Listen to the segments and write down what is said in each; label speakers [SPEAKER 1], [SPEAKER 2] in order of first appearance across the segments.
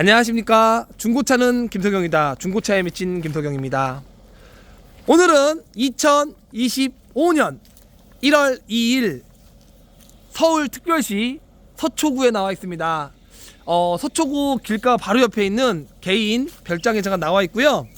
[SPEAKER 1] 안녕하십니까? 중고차는 김석영이다. 중고차에 미친 김석영입니다. 오늘은 2025년 1월 2일 서울특별시 서초구에 나와 있습니다. 어, 서초구 길가 바로 옆에 있는 개인 별장에 제가 나와 있고요.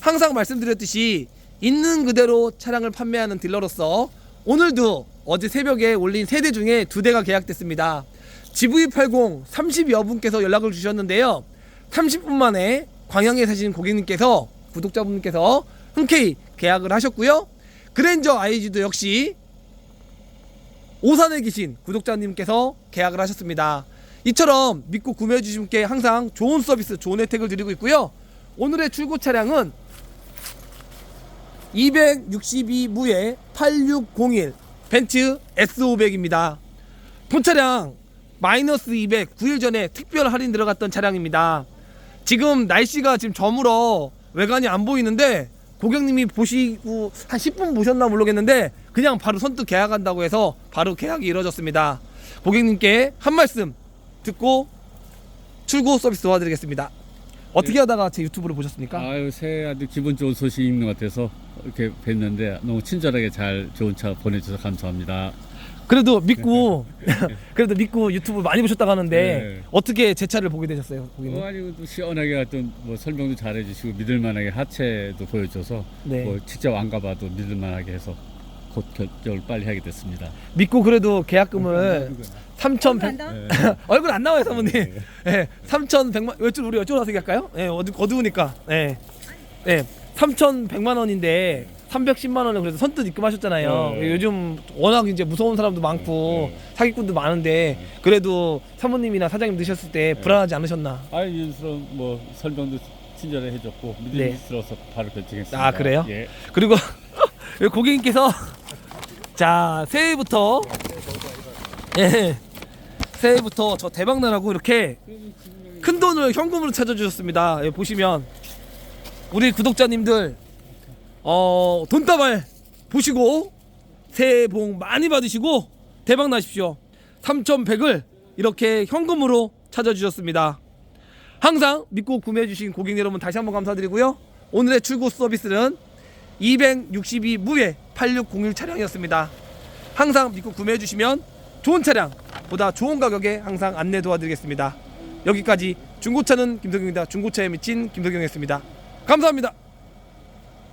[SPEAKER 1] 항상 말씀드렸듯이 있는 그대로 차량을 판매하는 딜러로서 오늘도 어제 새벽에 올린 세 대 중에 두 대가 계약됐습니다. GV80 30여 분께서 연락을 주셨는데요. 30분 만에 광양에 사시는 고객님께서 구독자분께서 흔쾌히 계약을 하셨고요. 그랜저 IG도 역시 오산에 계신 구독자님께서 계약을 하셨습니다. 이처럼 믿고 구매해 주신 분께 항상 좋은 서비스, 좋은 혜택을 드리고 있고요. 오늘의 출고 차량은 262무의 8601 벤츠 S500입니다. 본 차량 마이너스 200 9일 전에 특별 할인 들어갔던 차량입니다. 지금 날씨가 지금 저물어 외관이 안 보이는데 고객님이 보시고 한 10분 보셨나 모르겠는데 그냥 바로 선뜻 계약한다고 해서 바로 계약이 이루어졌습니다. 고객님께 한 말씀 듣고 출고 서비스 도와드리겠습니다. 어떻게 하다가 제 유튜브를 보셨습니까?
[SPEAKER 2] 아유 새해 아주 기분 좋은 있는 것 같아서 이렇게 뵀는데 너무 친절하게 잘 좋은 차 보내주셔서 감사합니다.
[SPEAKER 1] 그래도 믿고 그래도 믿고 유튜브 많이 보셨다고 하는데
[SPEAKER 2] 네.
[SPEAKER 1] 어떻게 제 차를 보게 되셨어요, 고객님?
[SPEAKER 2] 뭐 아니고 또 시원하게 하여튼 뭐 설명도 잘해주시고 믿을만하게 하체도 보여줘서
[SPEAKER 1] 네.
[SPEAKER 2] 뭐 직접 안 가봐도 믿을만하게 해서 곧 결정을 빨리 하게 됐습니다.
[SPEAKER 1] 믿고 그래도 계약금을 3,100
[SPEAKER 2] 네.
[SPEAKER 1] 얼굴 안 나와요, 사모님.
[SPEAKER 2] 네.
[SPEAKER 1] 예. 3,100만 이쪽 우리 와서 얘기할까요? 예, 어두, 어두우니까. 예. 예. 3,100만 원인데 310만 원을 그래도 선뜻 입금하셨잖아요.
[SPEAKER 2] 네.
[SPEAKER 1] 요즘 워낙 이제 무서운 사람도 많고
[SPEAKER 2] 네.
[SPEAKER 1] 사기꾼도 많은데 그래도 사모님이나 사장님 드셨을 때 불안하지 않으셨나?
[SPEAKER 2] 아유 윤스러운 뭐 설명도 친절히 해줬고
[SPEAKER 1] 네.
[SPEAKER 2] 믿음스러워서 바로 결정했습니다.
[SPEAKER 1] 아, 그래요?
[SPEAKER 2] 예.
[SPEAKER 1] 그리고 고객님께서 자 새해부터 예 새해부터 저 대박 나라고 이렇게 큰 돈을 현금으로 찾아주셨습니다. 예, 보시면 우리 구독자님들 어 돈다발 보시고 새해 복 많이 받으시고 대박 나십시오. 3,100을 이렇게 현금으로 찾아주셨습니다. 항상 믿고 구매해주신 고객 여러분 다시 한번 감사드리고요. 오늘의 출고 서비스는 262 무의 8601 차량이었습니다. 항상 믿고 구매해 주시면 좋은 차량 보다 좋은 가격에 항상 안내 도와드리겠습니다. 여기까지 중고차는 김석영입니다. 중고차에 미친 김석영이었습니다. 감사합니다.